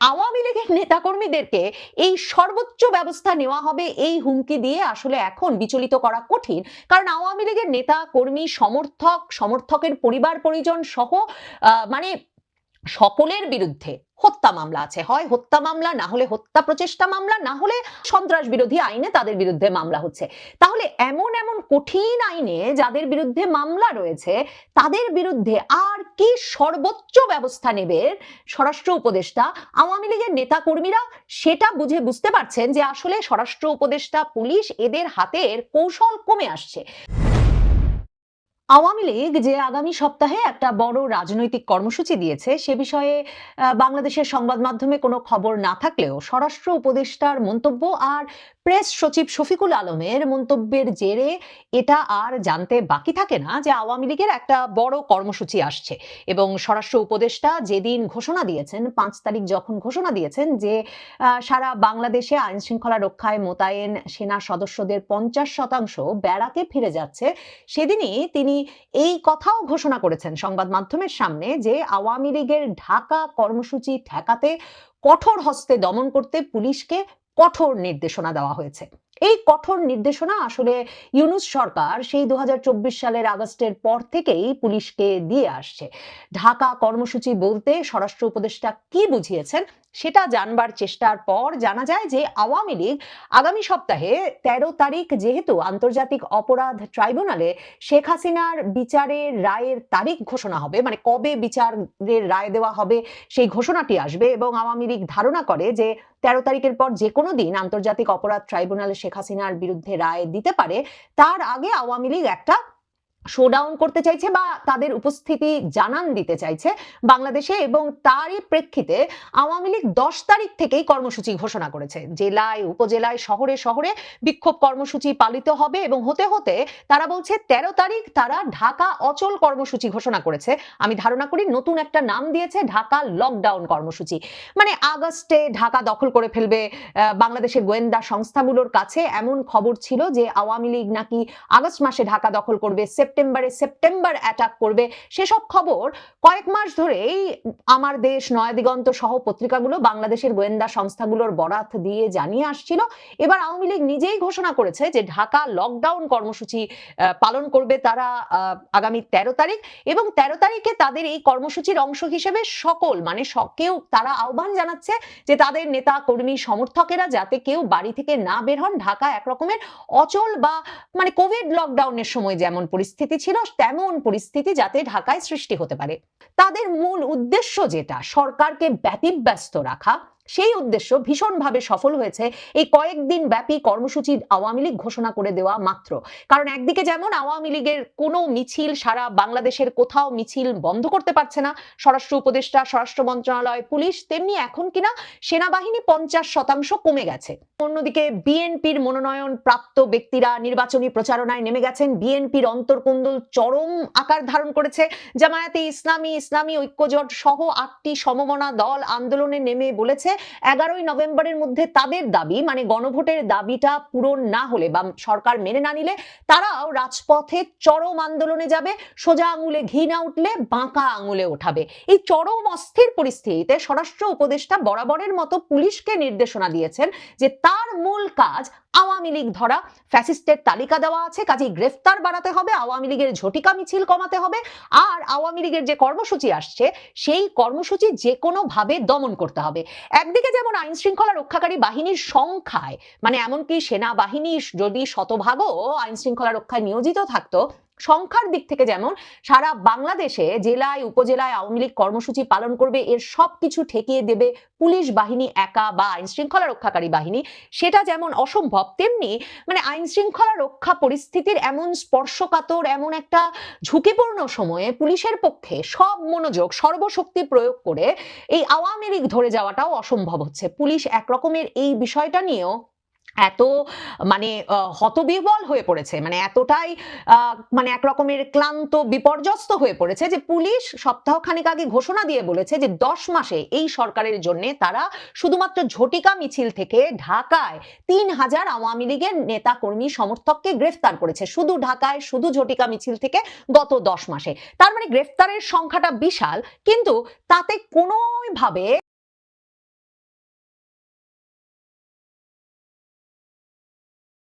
আওয়ামী লীগের নেতাকর্মীদেরকে এই সর্বোচ্চ ব্যবস্থা নেওয়া হবে এই হুমকি দিয়ে আসলে এখন বিচলিত করা কঠিন। কারণ আওয়ামী লীগের নেতা কর্মী সমর্থক, সমর্থকের পরিবার, পরিজন সহ মানে সকলের বিরুদ্ধে হত্যা মামলা আছে। হয় হত্যা মামলা, না হলে হত্যা প্রচেষ্টা মামলা, না হলে সন্ত্রাস বিরোধী আইনে তাদের বিরুদ্ধে মামলা হচ্ছে। তাহলে এমন এমন কঠিন আইনে যাদের বিরুদ্ধে মামলা রয়েছে, তাদের বিরুদ্ধে আর কি সর্বোচ্চ ব্যবস্থা নেবে স্বরাষ্ট্র উপদেষ্টা? আওয়ামী লীগের নেতা কর্মীরা সেটা বুঝে বুঝতে পারছেন যে আসলে স্বরাষ্ট্র উপদেষ্টা, পুলিশ এদের হাতের কৌশল কমে আসছে। আওয়ামী লীগ যে আগামী সপ্তাহে একটা বড় রাজনৈতিক কর্মসূচি দিয়েছে, সে বিষয়ে বাংলাদেশের সংবাদ মাধ্যমে কোনো খবর না থাকলেও স্বরাষ্ট্র উপদেষ্টার মন্তব্য আর প্রেস সচিব শফিকুল আলমের মন্তব্যের জেরে এটা আর জানতে বাকি থাকে না যে আওয়ামী লীগের একটা বড় কর্মসূচি আসছে। এবং স্বরাষ্ট্র উপদেষ্টা যেদিন ঘোষণা দিয়েছেন, পাঁচ তারিখ যখন ঘোষণা দিয়েছেন যে সারা বাংলাদেশে আইন শৃঙ্খলা রক্ষায় মোতায়েন সেনা সদস্যদের পঞ্চাশ শতাংশ ব্যারাকে ফিরে যাচ্ছে, সেদিনই তিনি এই কথাও ঘোষণা করেছেন সংবাদ মাধ্যমের সামনে যে আওয়ামী লীগের ঢাকা কর্মসূচি ঠেকাতে কঠোর হস্তে দমন করতে পুলিশকে কঠোর নির্দেশনা দেওয়া হয়েছে। এই কঠোর নির্দেশনা আসলে ইউনুস সরকার সেই দু হাজার চব্বিশ সালের আগস্টের পর থেকেই পুলিশকে দিয়ে আসছে। ঢাকা কর্মসূচি বলতে স্বরাষ্ট্র উপদেষ্টা কি বুঝিয়েছেন সেটা জানবার চেষ্টার পর জানা যায় যে আওয়ামী লীগ আগামী সপ্তাহে তেরো তারিখ যেহেতু আন্তর্জাতিক অপরাধ ট্রাইব্যুনালে শেখ হাসিনার বিচারের রায়ের তারিখ ঘোষণা হবে মানে কবে বিচারের রায় দেওয়া হবে সেই ঘোষণাটি আসবে এবং আওয়ামী লীগ ধারণা করে যে তেরো তারিখের পর যে কোনো দিন আন্তর্জাতিক অপরাধ ট্রাইব্যুনালে শেখ হাসিনার বিরুদ্ধে রায় দিতে পারে, তার আগে আওয়ামী লীগ একটা শোডাউন করতে চাইছে বা তাদের উপস্থিতি জানান দিতে চাইছে বাংলাদেশে এবং তারই প্রেক্ষিতে আওয়ামী লীগ দশ তারিখ থেকেই কর্মসূচি ঘোষণা করেছে। জেলায়, উপজেলায়, শহরে শহরে বিক্ষোভ কর্মসূচি পালিত হবে এবং হতে হতে তারা বলছে তেরো তারিখ তারা ঢাকা অচল কর্মসূচি ঘোষণা করেছে। আমি ধারণা করি নতুন একটা নাম দিয়েছে ঢাকা লকডাউন কর্মসূচি। মানে আগস্টে ঢাকা দখল করে ফেলবে বাংলাদেশের গোয়েন্দা সংস্থাগুলোর কাছে এমন খবর ছিল যে আওয়ামী লীগ নাকি আগস্ট মাসে ঢাকা দখল করবে সেপ্টেম্বরে সেপ্টেম্বর অ্যাটাক করবে। সেসব খবর কয়েক মাস ধরেই আমার দেশ নয়া দিগন্ত সহ পত্রিকাগুলো, বাংলাদেশের গোয়েন্দা সংস্থাগুলোর বরাত দিয়ে জানিয়ে আসছিল। এবার আওয়ামী লীগ নিজেই ঘোষণা করেছে যে ঢাকা লকডাউন কর্মসূচি পালন করবে তারা আগামী তেরো তারিখ এবং তেরো তারিখে তাদের এই কর্মসূচির অংশ হিসেবে সকল মানে কেউ তারা আহ্বান জানাচ্ছে যে তাদের নেতা, কর্মী, সমর্থকেরা যাতে কেউ বাড়ি থেকে না বের হন, ঢাকা একরকমের অচল বা মানে কোভিড লকডাউনের সময় যেমন পরিস্থিতি ছিল, তেমন পরিস্থিতি যাতে ঢাকায় সৃষ্টি হতে পারে। তাদের মূল উদ্দেশ্য যেটা, সরকারকে ব্যতিব্যস্ত রাখা সেই উদ্দেশ্য ভীষণভাবে সফল হয়েছে এই কয়েকদিন ব্যাপী কর্মসূচি আওয়ামী লীগ ঘোষণা করে দেওয়া মাত্র। কারণ একদিকে যেমন আওয়ামী লীগের কোনো মিছিল সারা বাংলাদেশের কোথাও মিছিল বন্ধ করতে পারছে না, স্বরাষ্ট্র উপদেষ্টা, স্বরাষ্ট্র মন্ত্রণালয়, পুলিশ, তেমনি এখন কিনা সেনাবাহিনী পঞ্চাশ শতাংশ কমে গেছে। অন্যদিকে বিএনপির মনোনয়ন প্রাপ্ত ব্যক্তিরা নির্বাচনী প্রচারণায় নেমে গেছেন। বিএনপির অন্তর্কুন্দল চরম আকার ধারণ করেছে। জামায়াতে ইসলামী ইসলামী ঐক্যজোট সহ আটটি সমমনা দল আন্দোলনে নেমে বলেছে এগারোই নভেম্বরের মধ্যে তাদের দাবি মানে গণভোটের দাবিটা পূরণ না হলে বা সরকার মেনে না নিলে, তারাও রাজপথে চরম আন্দোলনে যাবে, সোজা আঙুলে ঘি না উঠলে বাঁকা আঙুলে ওঠাবে। এই চরম অস্থির পরিস্থিতিতে স্বরাষ্ট্র উপদেষ্টা বরাবরের মতো পুলিশকে নির্দেশনা দিয়েছেন যে তার মূল কাজ আওয়ামী লীগ ধরা। ফ্যাসিস্টের তালিকা দেওয়া আছে, কাজেই গ্রেফতার বাড়াতে হবে, আওয়ামী লীগের ঝটিকা মিছিল কমাতে হবে, আর আওয়ামী লীগের যে কর্মসূচি আসছে, সেই কর্মসূচি যে কোনো ভাবে দমন করতে হবে। একদিকে যেমন আইন শৃঙ্খলা রক্ষাকারী বাহিনীর সংখ্যায় মানে এমনকি সেনাবাহিনী যদি শতভাগও আইন শৃঙ্খলা রক্ষায় নিয়োজিত থাকতো সংখ্যার দিক থেকে যেমন, সারা বাংলাদেশে জেলায়, উপজেলায় আওয়ামী লীগ কর্মসূচি পালন করবে, এর সবকিছু ঠেকিয়ে দেবে পুলিশ বাহিনী একা বা আইন শৃঙ্খলা রক্ষাকারী বাহিনী। সেটা যেমন অসম্ভব, তেমনি মানে আইন শৃঙ্খলা রক্ষা পরিস্থিতির এমন স্পর্শকাতর, এমন একটা ঝুঁকিপূর্ণ সময়ে পুলিশের পক্ষে সব মনোযোগ, সর্বশক্তি প্রয়োগ করে এই আওয়ামী লীগ ধরে যাওয়াটাও অসম্ভব হচ্ছে। পুলিশ একরকমের এই বিষয়টা নিয়েও এত মানে হতবিহ্বল হয়ে পড়েছে মানে এতটাই মানে এক রকমের ক্লান্ত, বিপর্যস্ত হয়ে পড়েছে যে পুলিশ সপ্তাহখানেক আগে ঘোষণা দিয়ে বলেছে যে দশ মাসে এই সরকারের জন্য তারা শুধুমাত্র ঝটিকা মিছিল থেকে ঢাকায় তিন হাজার আওয়ামী লীগের নেতা কর্মী সমর্থককে গ্রেফতার করেছে। শুধু ঢাকায়, শুধু ঝটিকা মিছিল থেকে গত দশ মাসে। তার মানে গ্রেফতারের সংখ্যাটা বিশাল, কিন্তু তাতে কোনোভাবে